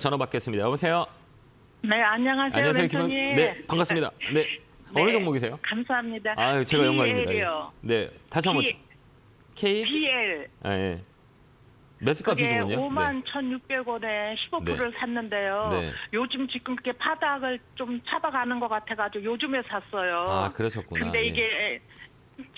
전화 받겠습니다. 여보세요. 네, 안녕하세요, 안녕하세요. 멘토님. 네, 반갑습니다. 네. 어느 네, 종목이세요? 감사합니다. 아, 제가 영광입니다. 예. BL이요. 네. 다시 한번 B- K BL. 아, 예. 매수가 그게 비중은요? 5만 1,600원에 15%를 샀는데요. 네. 요즘 지금 그렇게 바닥을 좀 잡아가는 것 같아가지고 요즘에 샀어요. 아, 그러셨구나. 근데 예. 이게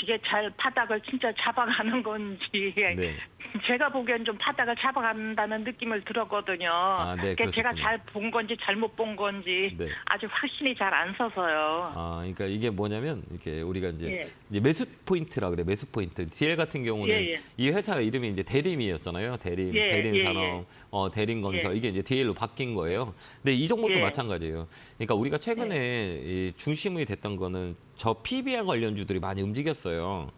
이게 잘 바닥을 진짜 잡아가는 건지 네. 제가 보기엔 좀 바닥을 잡아간다는 느낌을 들었거든요. 아, 네, 그게 제가 그러셨군요. 잘 본 건지 잘못 본 건지 네. 아직 확신이 잘 안 서서요. 아, 그러니까 이게 뭐냐면 이렇게 우리가 이제, 예. 이제 매수 포인트라 그래. 매수 포인트. DL 같은 경우는 예, 예. 이 회사 이름이 이제 대림이었잖아요. 대림, 예, 대림 예, 산업, 예. 어, 대림 건설 예. 이게 이제 DL로 바뀐 거예요. 근데 이 종목도 예. 마찬가지예요. 그러니까 우리가 최근에 이 중심이 됐던 거는 저 PBR 관련 주들이 많이 움직였어요.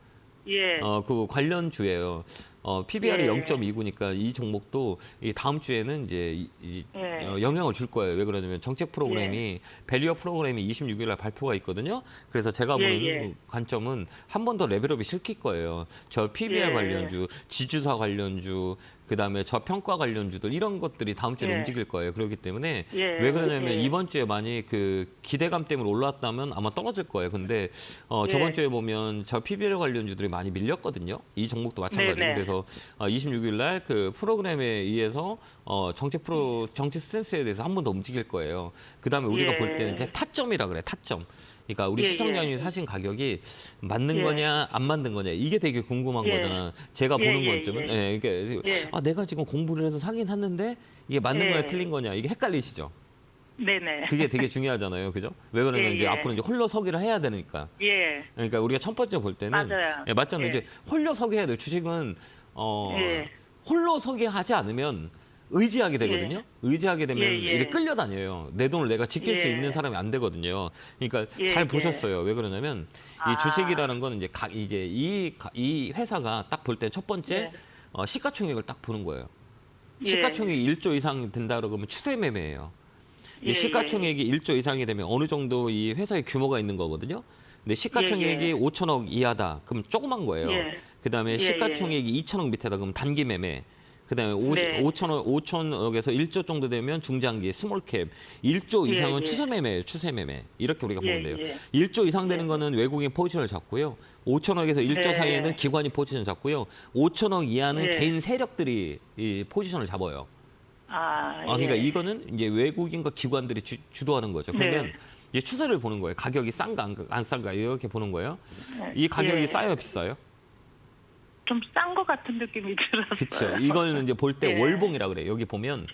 예. 어, 그 관련 주예요. 어, PBR이 예. 0.29니까 이 종목도 이 다음 주에는 이제 이, 이, 예. 어, 영향을 줄 거예요. 왜 그러냐면 정책 프로그램이 밸류어 프로그램이 26일 날 발표가 있거든요. 그래서 제가 예, 보는 예. 관점은 한 번 더 레벨업이 실킬 거예요. 저 PBR 예. 관련주, 지주사 관련주, 그다음에 저 평가 관련주들 이런 것들이 다음 주에 예. 움직일 거예요. 그렇기 때문에 예. 왜 그러냐면 예. 이번 주에 많이 그 기대감 때문에 올라왔다면 아마 떨어질 거예요. 근데 어, 저번 예. 주에 보면 저 PBR 관련주들이 많이 밀렸거든요. 이 종목도 마찬가지고 네네. 그래서 어, 26일 날 그 프로그램에 의해서 어, 정책 프로 정치 스탠스에 대해서 한 번 더 움직일 거예요. 그다음에 우리가 예. 볼 때는 이제 타점이라 그래. 타점. 그러니까 우리 예, 시청자님이 예. 사신 가격이 맞는 예. 거냐 안 맞는 거냐 이게 되게 궁금한 예. 거잖아. 제가 예, 보는 예, 관점은 예. 예, 그러니까 예. 아 내가 지금 공부를 해서 사긴 샀는데 이게 맞는 예. 거냐 틀린 거냐 이게 헷갈리시죠. 네네. 그게 되게 중요하잖아요. 그죠? 왜 그러면 예, 이제 예. 앞으로 이제 홀로 서기를 해야 되니까. 예. 그러니까 우리가 첫 번째 볼 때는 맞아요. 예, 맞잖아요. 예. 이제 홀로 서기 해야 돼요. 주식은 어 예. 홀로 서기 하지 않으면 의지하게 되거든요. 의지하게 되면 예, 예. 이렇게 끌려다녀요. 내 돈을 내가 지킬 수 예. 있는 사람이 안 되거든요. 그러니까 예, 잘 예. 보셨어요. 왜 그러냐면 아. 이 주식이라는 거는 이제 가, 이제 이, 가- 이 회사가 딱 볼 때 첫 번째 예. 어, 시가총액을 딱 보는 거예요. 예. 시가총액이 1조 이상 된다 그러면 추세 매매예요. 이 예, 시가총액이 1조 이상이 되면 어느 정도 이 회사의 규모가 있는 거거든요. 근데 시가총액이 예, 예. 5천억 이하다. 그럼 조그만 거예요. 예. 그다음에 예, 시가총액이 2천억 밑에다 그럼 단기 매매. 그다음에 50, 네. 5천억 5천억에서 1조 정도 되면 중장기 스몰캡. 1조 예, 이상은 예. 추세 매매예요. 추세 매매. 이렇게 우리가 예, 보면 돼요. 예. 1조 이상 되는 거는 외국인 포지션을 잡고요. 5천억에서 1조 네. 사이에는 기관이 포지션을 잡고요. 5천억 이하는 예. 개인 세력들이 이 포지션을 잡아요. 아, 아, 그러니까 예. 이거는 이제 외국인과 기관들이 주, 주도하는 거죠. 그러면 네. 이제 추세를 보는 거예요. 가격이 싼가 안, 안 싼가 이렇게 보는 거예요. 이 가격이 예. 싸요, 비싸요? 좀 싼 것 같은 느낌이 들었어요. 그렇죠. 이거는 이제 볼때 예. 월봉이라 그래요. 여기 보면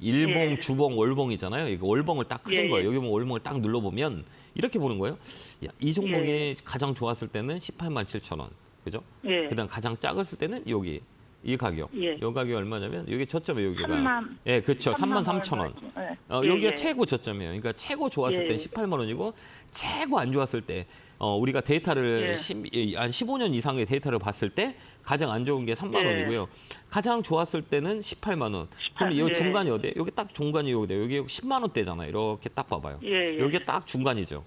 일봉, 예. 주봉, 월봉이잖아요. 이거 월봉을 딱 그린 예, 예. 거예요. 여기 보면 월봉을 딱 눌러 보면 이렇게 보는 거예요. 야, 이 종목이 예. 가장 좋았을 때는 18만 7천 원. 그죠? 예. 그다음 가장 작았을 때는 여기 이 가격. 예. 이 가격이 얼마냐면 여기 저점에 여기가 3만 예, 그렇죠. 3만 3천 원. 예. 어, 예, 여기가 예. 최고 저점이에요. 그러니까 최고 좋았을 예. 때 18만 원이고 최고 안 좋았을 때 어, 우리가 데이터를 예. 십- 이- 한 15년 이상의 데이터를 봤을 때 가장 안 좋은 게 3만 예. 원이고요. 가장 좋았을 때는 18만 원. 그럼 이 18, 예. 중간이 어디예요? 여기 딱 중간이 여기다. 여기 10만 원대잖아요. 이렇게 딱 봐봐요. 예, 예. 여기가 딱 중간이죠.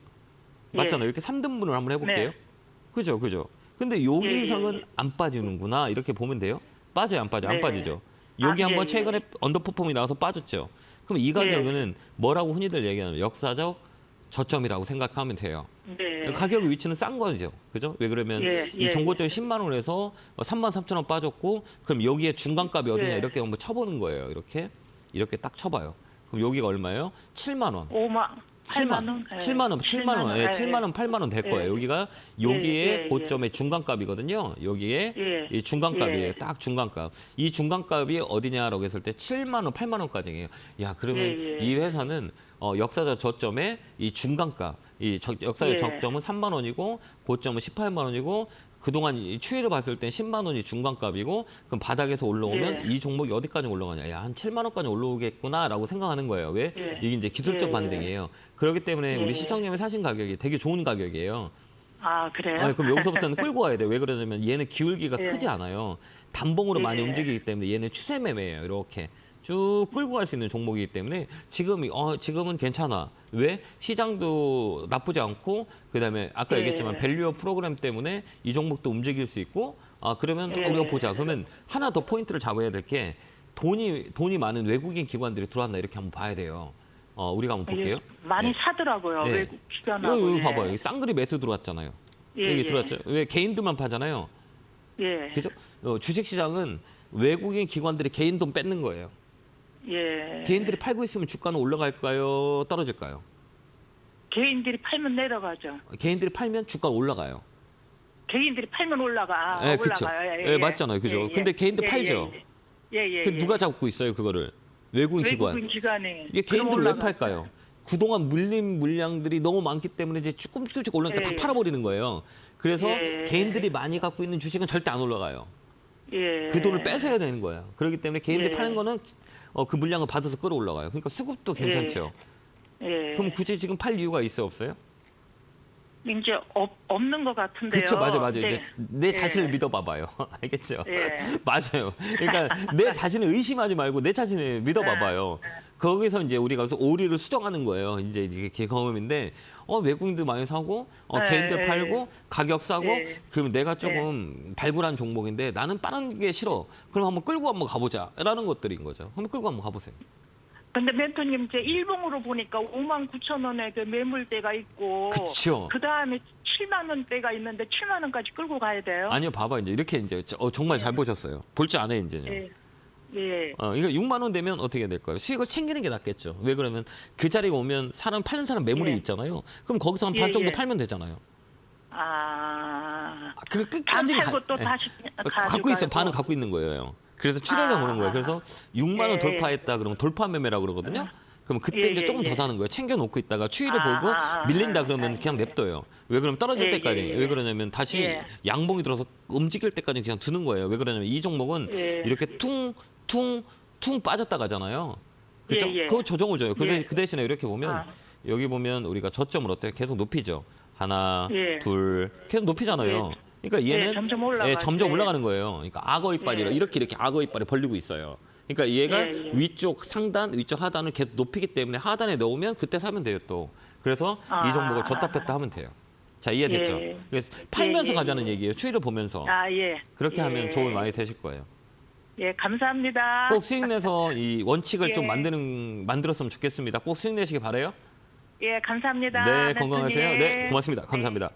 예. 맞잖아요. 이렇게 3등분을 한번 해볼게요. 네. 그죠, 그죠. 근데 여기 예, 예, 이상은 예. 안 빠지는구나 이렇게 보면 돼요. 빠져요, 안 빠져? 안 네. 빠지죠. 여기 아, 한번 예, 최근에 언더퍼폼이 나와서 빠졌죠. 그럼 이 가격은 뭐라고 흔히들 얘기하는 역사적 저점이라고 생각하면 돼요. 네. 가격 위치는 싼 거죠. 그죠? 왜 그러면 예, 이 예, 정고점 10만 원에서 3만 3천 원 빠졌고 그럼 여기에 중간값이 어디냐 예. 이렇게 한번 쳐보는 거예요. 이렇게 이렇게 딱 쳐봐요. 그럼 여기가 얼마예요? 7만 원. 5만 8만 원. 예. 7만 원, 7만 원, 예, 7만 원, 8만 원될 예. 거예요. 여기가 여기에 예, 예, 고점의 중간값이거든요. 여기에 예. 이 중간값이에요. 예. 딱 중간값. 이 중간값이 어디냐라고 했을 때 7만 원, 8만 원까지예요. 야, 그러면 예, 예. 이 회사는 어, 역사적 저점의 이 중간값, 이 저- 역사적 예. 저점은 3만 원이고 고점은 18만 원이고 그동안 이 추이를 봤을 땐 10만 원이 중간값이고 그럼 바닥에서 올라오면 예. 이 종목이 어디까지 올라가냐? 야, 한 7만 원까지 올라오겠구나라고 생각하는 거예요. 왜? 예. 이게 이제 기술적 예. 반등이에요. 그렇기 때문에 우리 예. 시청님이 사신 가격이 되게 좋은 가격이에요. 아, 그래요? 아니, 그럼 여기서부터는 끌고 가야 돼. 왜 그러냐면 얘는 기울기가 예. 크지 않아요. 단봉으로 많이 예. 움직이기 때문에 얘는 추세 매매예요. 이렇게 쭉 끌고 갈 수 있는 종목이기 때문에 지금 어 지금은 괜찮아. 왜 시장도 나쁘지 않고 그다음에 아까 예. 얘기했지만 밸류어 프로그램 때문에 이 종목도 움직일 수 있고 아 그러면 예. 우리가 보자. 그러면 하나 더 포인트를 잡아야 될 게 돈이 돈이 많은 외국인 기관들이 들어왔나 이렇게 한번 봐야 돼요. 어, 우리가 한번 볼게요. 예, 많이 네. 사더라고요. 네. 외국 여기, 기관하고. 여기 예. 봐봐요. 여기 쌍그리 매수 들어왔잖아요. 예, 여기 예. 들어왔죠. 왜 개인들만 파잖아요. 예. 그죠? 어, 주식 시장은 외국인 기관들이 개인 돈 뺏는 거예요. 예. 개인들이 팔고 있으면 주가는 올라갈까요? 떨어질까요? 개인들이 팔면 내려가죠. 개인들이 팔면 주가 올라가요. 개인들이 팔면 올라가. 아, 예, 그쵸. 올라가요. 예, 맞잖아요. 그죠. 근데 개인들 팔죠. 예, 예. 예, 그 예. 누가 잡고 있어요, 그거를? 외국인 기관. 외국인 기관이. 이게 개인들 왜. 팔까요? 그동안 물린 물량들이 너무 많기 때문에 이제 조금씩 조금씩 올라니까 예, 다 예. 팔아버리는 거예요. 그래서 예. 개인들이 많이 갖고 있는 주식은 절대 안 올라가요. 예. 그 돈을 뺏어야 되는 거예요. 그렇기 때문에 개인들이 예. 파는 거는 어, 그 물량을 받아서 끌어올라가요. 그러니까 수급도 괜찮죠. 예. 그럼 굳이 지금 팔 이유가 있어 없어요? 이제 없, 없는 것 같은데요. 그렇죠, 맞아, 맞아. 네. 이제 내 예. 자신을 믿어봐봐요. 알겠죠? 예. 맞아요. 그러니까 내 자신을 의심하지 말고 내 자신을 믿어봐봐요. 거기서 이제 우리가 그래서 오리를 수정하는 거예요. 이제 이게 경험인데, 어 외국인들 많이 사고, 어 예, 개인들 예. 팔고, 가격 싸고, 예. 그럼 내가 조금 발굴한 종목인데 나는 빠른 게 싫어. 그럼 한번 끌고 한번 가보자라는 것들인 거죠. 한번 끌고 한번 가보세요. 근데 멘토님 제 일봉으로 보니까 5만 9천 원의 그 매물대가 있고 그쵸. 그 다음에 7만 원대가 있는데 7만 원까지 끌고 가야 돼요. 아니요, 봐봐 이제 이렇게 이제 어, 정말 잘 보셨어요. 볼 줄 아네 이제요. 예. 예. 어, 이거 6만 원 되면 어떻게 될까요? 수익을 챙기는 게 낫겠죠. 왜 그러면 그 자리에 오면 사람 팔는 사람 매물이 예. 있잖아요. 그럼 거기서 한 반 예, 정도 예. 팔면 되잖아요. 아. 아, 그안 끝까지 팔고 또 예. 다시 갖고 있어 가지고 반은 갖고 있는 거예요. 그래서 출혈을 아. 보는 거예요. 그래서 6만 원 예. 돌파했다 그러면 돌파 매매라고 그러거든요. 그럼 그때 예, 이제 예, 조금 더 예. 사는 거예요. 챙겨 놓고 있다가 추이를 아, 보고 아, 아, 밀린다 아, 그러면 아, 그냥 예. 냅둬요. 왜 그러면 떨어질 예, 때까지 예, 예. 왜 그러냐면 다시 예. 양봉이 들어서 움직일 때까지 그냥 두는 거예요. 왜 그러냐면 이 종목은 예. 이렇게 퉁 퉁 퉁 빠졌다 가 잖아요. 그렇죠? 예, 예. 그거 조정을 줘요. 그, 예. 대, 그 대신에 이렇게 보면 아. 여기 보면 우리가 저점을 어때요? 계속 높이죠. 하나, 예. 둘, 계속 높이잖아요. 그러니까 얘는 예, 점점 올라가죠. 예, 점점 예. 올라가는 거예요. 그러니까 악어 이빨이라 예. 이렇게 이렇게 악어 이빨이 벌리고 있어요. 그러니까 얘가 예, 예. 위쪽 상단, 위쪽 하단을 계속 높이기 때문에 하단에 넣으면 그때 사면 돼요 또. 그래서 이 아. 종목을 줬다 뺐다 하면 돼요. 자 이해됐죠? 예. 그래서 팔면서 예, 예, 가자는 예. 얘기예요. 추이를 보면서 아, 예. 그렇게 예. 하면 도움이 많이 되실 거예요. 예, 감사합니다. 꼭 수익 내서 이 원칙을 좀 예. 만드는 만들었으면 좋겠습니다. 꼭 수익 내시기 바래요. 예, 감사합니다. 네. 건강하세요. 네, 고맙습니다. 네. 감사합니다.